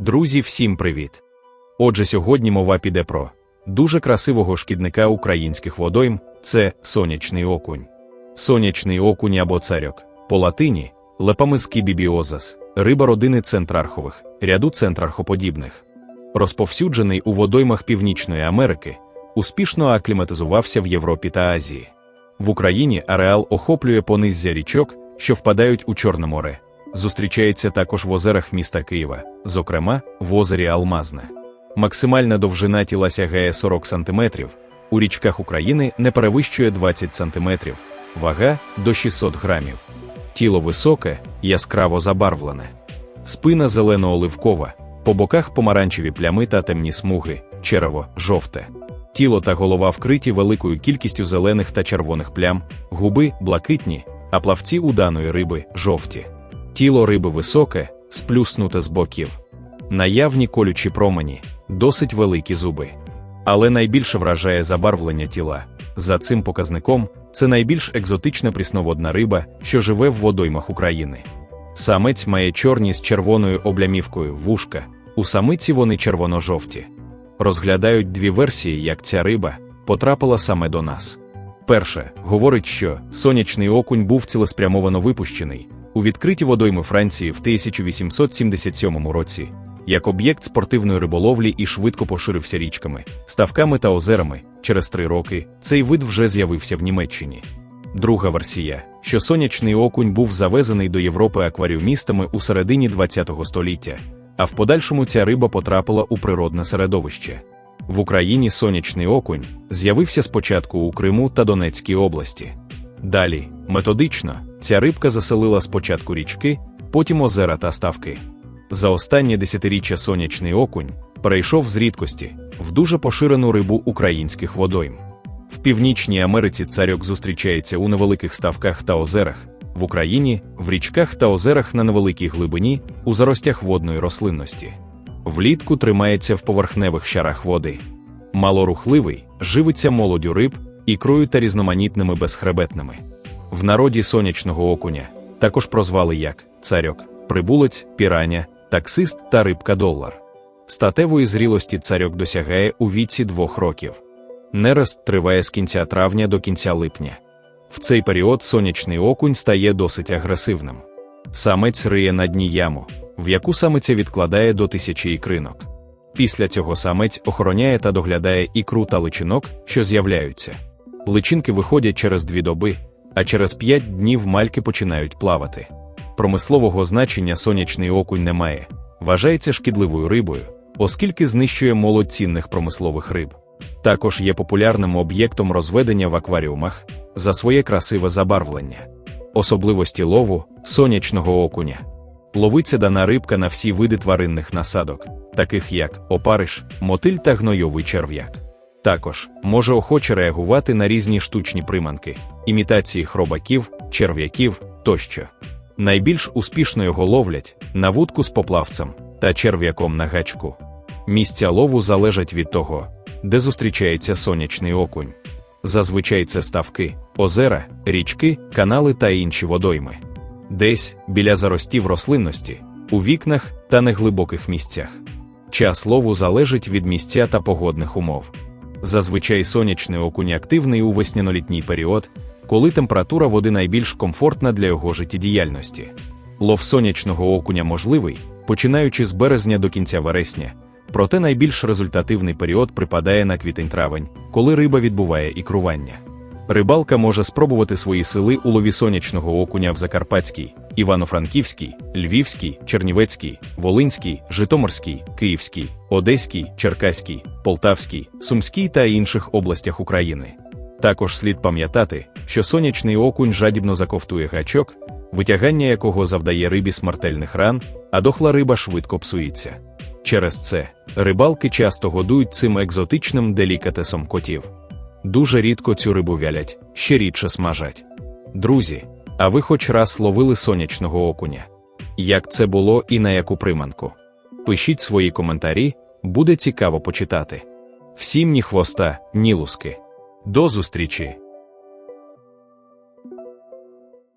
Друзі, всім привіт! Отже, сьогодні мова піде про дуже красивого шкідника українських водойм це сонячний окунь. Сонячний окунь або царьок по латині лепамиски бібіозас, риба родини центрархових, ряду центрархоподібних. Розповсюджений у водоймах Північної Америки, успішно акліматизувався в Європі та Азії. В Україні ареал охоплює пониззя річок, що впадають у Чорне море. Зустрічається також в озерах міста Києва, зокрема в озері Алмазне. Максимальна довжина тіла сягає 40 см, у річках України не перевищує 20 см, вага до 600 грамів. Тіло високе, яскраво забарвлене. Спина зелено-оливкова, по боках помаранчеві плями та темні смуги, черево, жовте. Тіло та голова вкриті великою кількістю зелених та червоних плям, губи блакитні, а плавці у даної риби жовті. Тіло риби високе, сплюснуте з боків. Наявні колючі промені, досить великі зуби. Але найбільше вражає забарвлення тіла. За цим показником, це найбільш екзотична прісноводна риба, що живе в водоймах України. Самець має чорні з червоною облямівкою вушка, у самиці вони червоно-жовті. Розглядають дві версії, як ця риба потрапила саме до нас. Перше говорить, що сонячний окунь був цілеспрямовано випущений у відкриті водойми Франції в 1877 році, як об'єкт спортивної риболовлі і швидко поширився річками, ставками та озерами. Через три роки цей вид вже з'явився в Німеччині. Друга версія, що сонячний окунь був завезений до Європи акваріумістами у середині ХХ століття, а в подальшому ця риба потрапила у природне середовище. В Україні сонячний окунь з'явився спочатку у Криму та Донецькій області. Далі, методично, ця рибка заселила спочатку річки, потім озера та ставки. За останнє десятиріччя сонячний окунь перейшов з рідкості в дуже поширену рибу українських водойм. В Північній Америці царьок зустрічається у невеликих ставках та озерах, в Україні в річках та озерах на невеликій глибині, у заростях водної рослинності. Влітку тримається в поверхневих шарах води. Малорухливий, живиться молоддю риб, ікрою та різноманітними безхребетними. В народі сонячного окуня також прозвали як царьок, прибулець, піраня, таксист та рибка долар. Статевої зрілості царьок досягає у віці двох років. Нерест триває з кінця травня до кінця липня. В цей період сонячний окунь стає досить агресивним. Самець риє на дні яму, в яку самиця відкладає до тисячі ікринок. Після цього самець охороняє та доглядає ікру та личинок, що з'являються. Личинки виходять через дві доби, а через п'ять днів мальки починають плавати. Промислового значення сонячний окунь не має, вважається шкідливою рибою, оскільки знищує молодь цінних промислових риб. Також є популярним об'єктом розведення в акваріумах за своє красиве забарвлення. Особливості лову сонячного окуня. Ловиться дана рибка на всі види тваринних насадок, таких як опариш, мотиль та гнойовий черв'як. Також може охоче реагувати на різні штучні приманки, імітації хробаків, черв'яків тощо. Найбільш успішно його ловлять на вудку з поплавцем та черв'яком на гачку. Місця лову залежать від того, де зустрічається сонячний окунь. Зазвичай це ставки, озера, річки, канали та інші водойми. Десь біля заростів рослинності, у вікнах та неглибоких місцях. Час лову залежить від місця та погодних умов. Зазвичай сонячний окунь активний у веснянолітній період, коли температура води найбільш комфортна для його життєдіяльності. Лов сонячного окуня можливий, починаючи з березня до кінця вересня, проте найбільш результативний період припадає на квітень-травень, коли риба відбуває ікрування. Рибалка може спробувати свої сили у лові сонячного окуня в Закарпатській, Івано-Франківській, Львівській, Чернівецькій, Волинській, Житомирській, Київській, Одеській, Черкаській, Полтавській, Сумській та інших областях України. Також слід пам'ятати, що сонячний окунь жадібно заковтує гачок, витягання якого завдає рибі смертельних ран, а дохла риба швидко псується. Через це рибалки часто годують цим екзотичним делікатесом котів. Дуже рідко цю рибу вялять, ще рідше смажать. Друзі, а ви хоч раз ловили сонячного окуня? Як це було і на яку приманку? Пишіть свої коментарі, буде цікаво почитати. Всім ні хвоста, ні луски. До зустрічі!